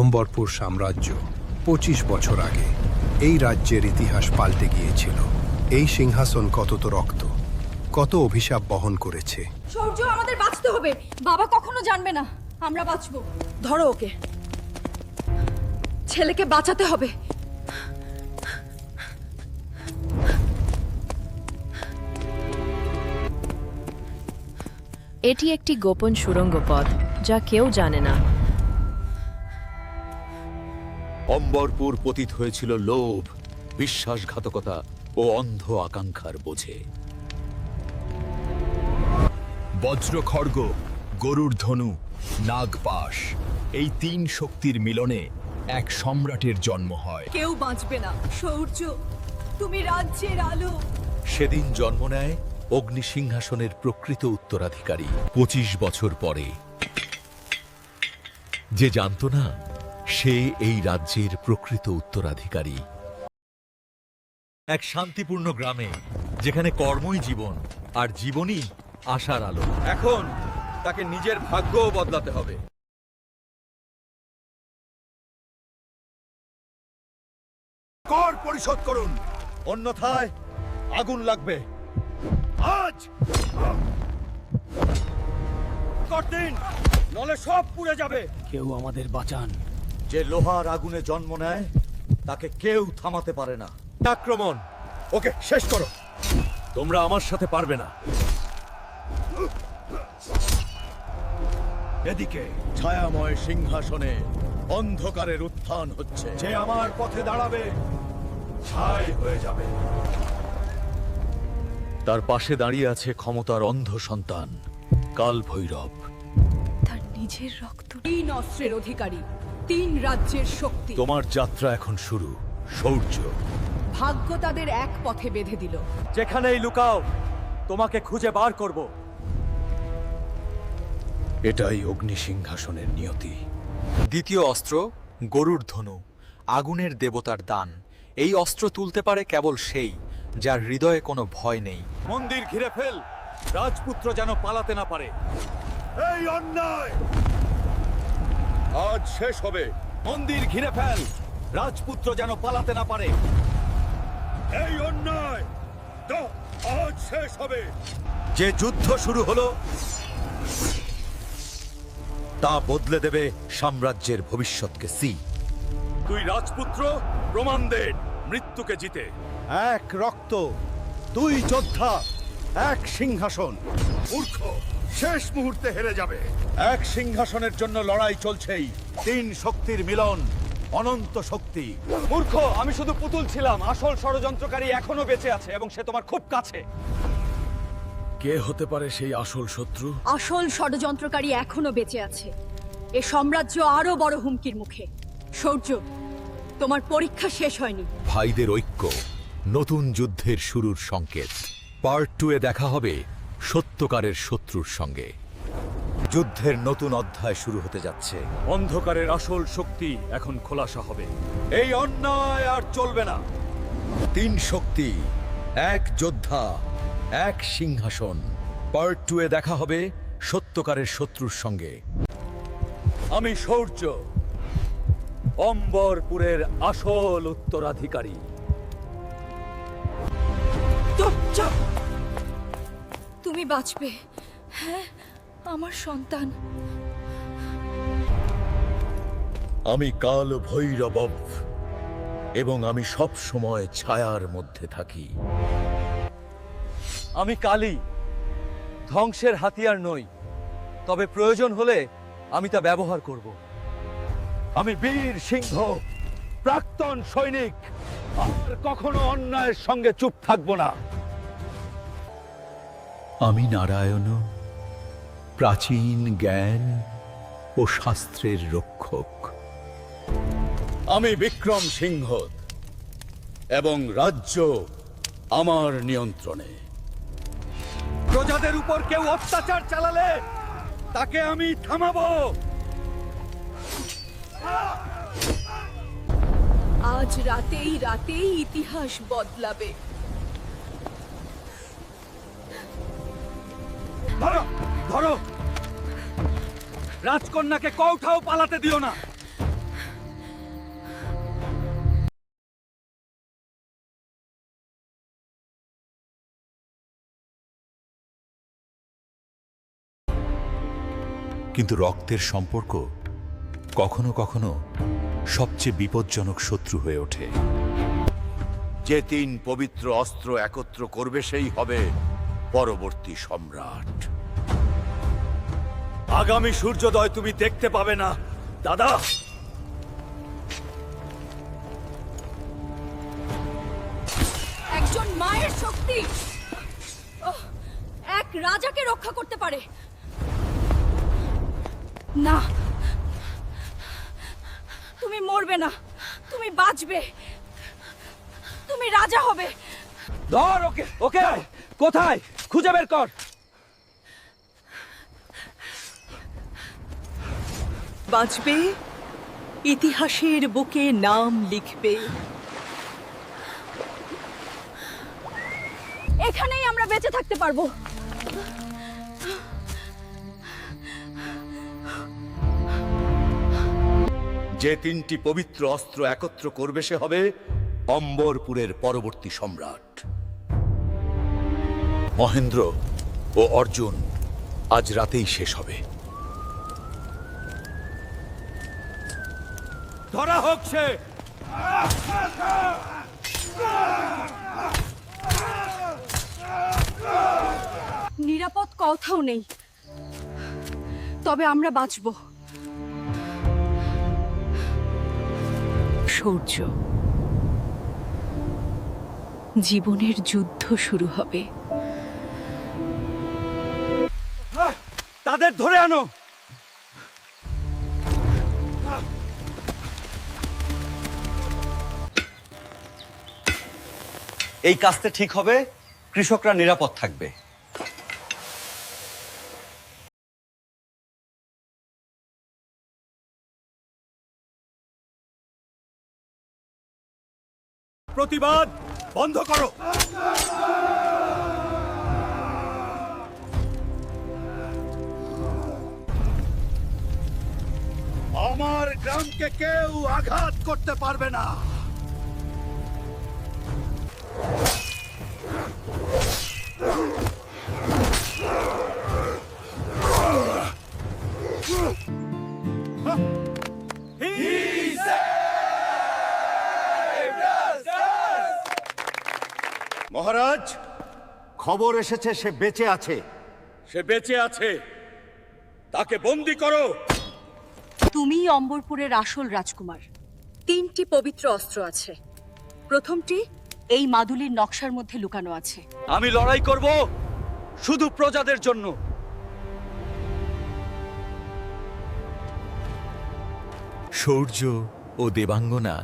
অম্বরপুর সাম্রাজ্য পঁচিশ বছর আগে এই রাজ্যের ইতিহাস পাল্টে গিয়েছিল। এই সিংহাসন কত তো রক্ত কত অভিশাপ বহন করেছে। সূর্য আমাদের বাঁচতে হবে। বাবা কখনো জানবে না। আমরা বাঁচবো। ধরো ওকে। ছেলেকে বাঁচাতে হবে। এটি একটি গোপন সুড়ঙ্গ পথ যা কেউ জানে না। অম্বরপুর পতিত হয়েছিল লোভ বিশ্বাসঘাতকতা ও অন্ধ আকাঙ্ক্ষার বোঝে। বজ্র খড়গ গরুর ধনু নাগপাশ এই তিন শক্তির মিলনে এক সম্রাটের জন্ম হয়। কেউ বাঁচবে না। সূর্য তুমি রাজ্যের আলো। সেদিন জন্ম নেয় অগ্নি সিংহাসনের প্রকৃত উত্তরাধিকারী। পঁচিশ বছর পরে যে জানত না সে এই রাজ্যের প্রকৃত উত্তরাধিকারী। এক শান্তিপূর্ণ গ্রামে যেখানে কর্মই জীবন আর জীবনই আশার আলো। এখন তাকে নিজের ভাগ্যও বদলাতে হবে। কর পরিশোধ করুন। অন্যথায় আগুন লাগবে। আজ! করদিন নলে সব পুড়ে যাবে। কেউ আমাদের বাঁচান। যে লোহার আগুনে জন্ম নেয় তাকে কেউ থামাতে পারে না। আক্রমণ। ওকে শেষ করো। তোমরা আমার সাথে পারবে না। এদিকে ছায়াময় সিংহাসনে অন্ধকারের উত্থান হচ্ছে। যে আমার পথে দাঁড়াবে ছাই হয়ে যাবে। তার পাশে দাঁড়িয়ে আছে ক্ষমতার অন্ধ সন্তান কাল ভৈরব তার নিজের রক্ত তিন অস্ত্রের অধিকারী। তিন রাজ্যের শক্তি। তোমার যাত্রা এখন শুরু শৌর্য ভাগ্য তাদের এক পথে বেঁধে দিল। যেখানেই লুকাও তোমাকে খুঁজে বার করব। এটাই অগ্নি সিংহাসনের নিয়তি। দ্বিতীয় অস্ত্র গরুর ধনু আগুনের দেবতার দান। এই অস্ত্র তুলতে পারে কেবল সেই যার হৃদয়ে কোনো ভয় নেই। মন্দির ঘিরে ফেল রাজপুত্র যেন পালাতে না পারে। এই অন্যায়! আজ শেষ হবে। মন্দির ঘিরে ফেল। রাজপুত্র যেন পালাতে না পারে। এই অন্যায় তো আজ শেষ হবে। যে যুদ্ধ শুরু হলো তা বদলে দেবে সাম্রাজ্যের ভবিষ্যৎকে সি। তুই রাজপুত্র প্রমাণ দে মৃত্যুকে জিতে। এক রক্ত দুই যোদ্ধা এক সিংহাসন। মূর্খ। শেষ মুহূর্তে হেরে যাবে। এক সিংহাসনের জন্য লড়াই চলছেই। তিন শক্তির মিলন অনন্ত শক্তি। মূর্খ আমি শুধু পুতুল ছিলাম। আসল ষড়যন্ত্রকারী এখনও বেঁচে আছে এবং সে তোমার খুব কাছে। কে হতে পারে সেই আসল শত্রু? আসল ষড়যন্ত্রকারী এখনও বেঁচে আছে। এ সাম্রাজ্য আরও বড় হুমকির মুখে। সূর্য তোমার পরীক্ষা শেষ হয়নি। ভাইদের ঐক্য নতুন যুদ্ধের শুরুর সংকেত। পার্ট টু এ দেখা হবে। সত্যকারের শত্রুর সঙ্গে। যুদ্ধের নতুন অধ্যায় শুরু হতে যাচ্ছে। অন্ধকারের আসল শক্তি এখন খোলাসা হবে। এই অন্যায় আর চলবে না। তিন শক্তি এক যোদ্ধা এক সিংহাসন। পার্ট টু এ দেখা হবে সত্যকারের শত্রুর সঙ্গে। আমি শৌর্য অম্বরপুরের আসল উত্তরাধিকারী। চুপচাপ। তুমি বাঁচবে। হ্যাঁ আমার সন্তান। আমি কাল ভৈরব এবং আমি সব সময় ছায়ার মধ্যে থাকি। আমি কালী ধ্বংসের হাতিয়ার নই তবে প্রয়োজন হলে আমি তা ব্যবহার করব। আমি বীর সিংহ প্রাক্তন সৈনিক আর কখনো অন্যায়ের সঙ্গে চুপ থাকব না। আমি নারায়ণ প্রাচীন জ্ঞান ও শাস্ত্রের রক্ষক। আমি বিক্রম সিংহ এবং রাজ্য আমার নিয়ন্ত্রণে। প্রজাদের উপর কেউ অত্যাচার চালালে তাকে আমি থামাবো। আজ রাতেই রাতেই ইতিহাস বদলাবে। ধরো ধরো। রাজকন্যাকে কৌঠাও পালাতে দিও না। কিন্তু রক্তের সম্পর্ক কখনো কখনো সবচেয়ে বিপজ্জনক শত্রু হয়ে ওঠে। যে তিন পবিত্র অস্ত্র একত্র করবে সেই হবে পরবর্তী সম্রাট। আগামী সূর্যোদয় তুমি দেখতে পাবে না দাদা। একজন মায়ের শক্তি। এক রাজাকে রক্ষা করতে পারে। না তুমি মরবে না তুমি বাঁচবে। তুমি রাজা হবে। ধর ওকে ওকে কোথায়? খুঁজে বের কর। বাঁচবে? ইতিহাসের বুকে নাম লিখবে। এখানেই আমরা বেঁচে থাকতে পারব। যে তিনটি পবিত্র অস্ত্র একত্র করবে সে হবে অম্বরপুরের পরবর্তী সম্রাট। মহেন্দ্র ও অর্জুন আজ রাতেই শেষ হবে। ধরা হোক সে। নিরাপদ কথাও নেই। তবে আমরা বাঁচবো। সূর্য জীবনের যুদ্ধ শুরু হবে। তাদের ধরে আনো। এই কাজটা ঠিক হবে কৃষকরা নিরাপদ থাকবে। প্রতিবাদ বন্ধ করো। আমার গ্রামকে কেউ আঘাত করতে পারবে না। মহারাজ খবর এসেছে সে বেঁচে আছে। সে বেঁচে আছে। তাকে বন্দি করো। তুমি অম্বরপুরের আসল রাজকুমার। তিনটি পবিত্র অস্ত্র আছে। প্রথমটি এই মাদুলির নকশার মধ্যে লুকানো আছে। আমি লড়াই করব শুধু প্রজাদের জন্য। শৌর্য ও দেবাঙ্গনা